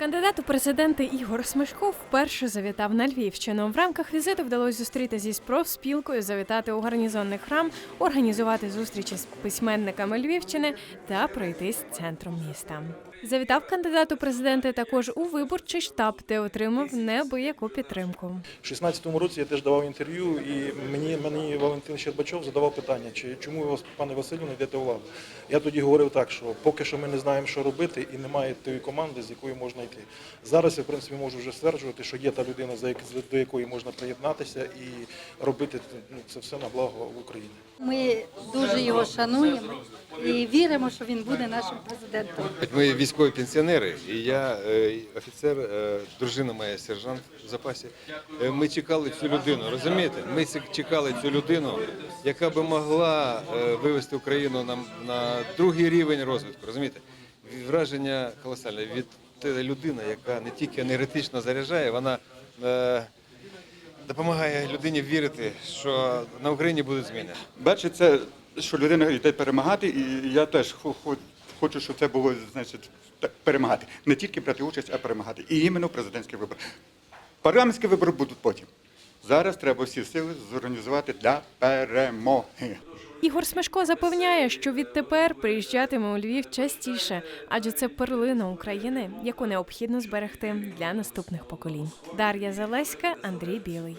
Кандидат у президенти Ігор Смешко вперше завітав на Львівщину. В рамках візиту вдалося зустрітися зі профспілкою, завітати у гарнізонний храм, організувати зустрічі з письменниками Львівщини та пройтись центром міста. Завітав кандидат у президенти також у виборчий штаб, де отримав неабияку підтримку. У 16-му році я теж давав інтерв'ю, і мені, мені Валентин Щербачов задавав питання, чи чому ви, пане Василю, не йдете у владу. Я тоді говорив так, що поки що ми не знаємо, що робити, і немає тої команди, з якою можна йти. Зараз я, в принципі, можу вже стверджувати, що є та людина, за як- до якої можна приєднатися і робити ну, це все на благо України. Ми дуже його шануємо і віримо, що він буде нашим президентом. Ми військові пенсіонери, і я е, офіцер, е, дружина моя сержант в запасі. Е, Ми чекали цю людину, розумієте? Ми чекали цю людину, яка би могла вивести Україну на, на другий рівень розвитку. Розумієте? Враження колосальне від те людина, яка не тільки енергетично заряджає, вона допомагає людині вірити, що на Україні будуть зміни. Бачите, це, що людина йде перемагати, і я теж хо- хо- хочу, щоб це було значить, так, перемагати. Не тільки брати участь, а перемагати. І іменно президентські вибори. Парламентські вибори будуть потім. Зараз треба всі сили зорганізувати для перемоги. Ігор Смешко запевняє, що відтепер приїжджатиме у Львів частіше, адже це перлина України, яку необхідно зберегти для наступних поколінь. Дар'я Залеська, Андрій Білий.